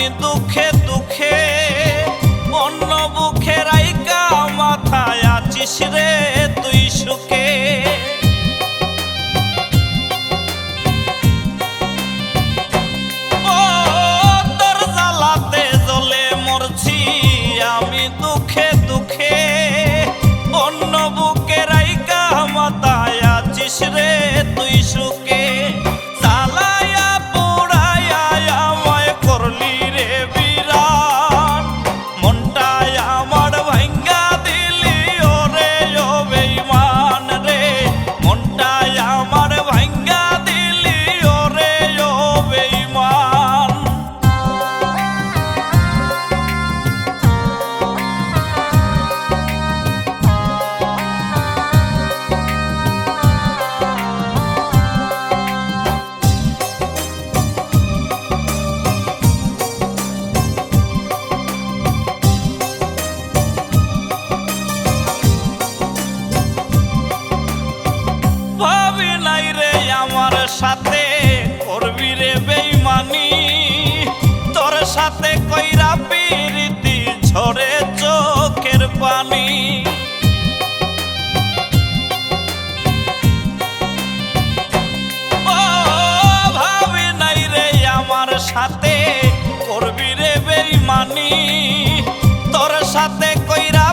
আমি দুঃখে দুঃখে অন্য বুখে রাইকা মাথায় আছিস রে তুই সুখে। দুঃখে দুঃখে। সাথে কইরা পিরিতি ঝরে চোখের পানি। ভাবি নাই রে আমার সাথে করবি রে বেইমানি। তোর সাথে কইরা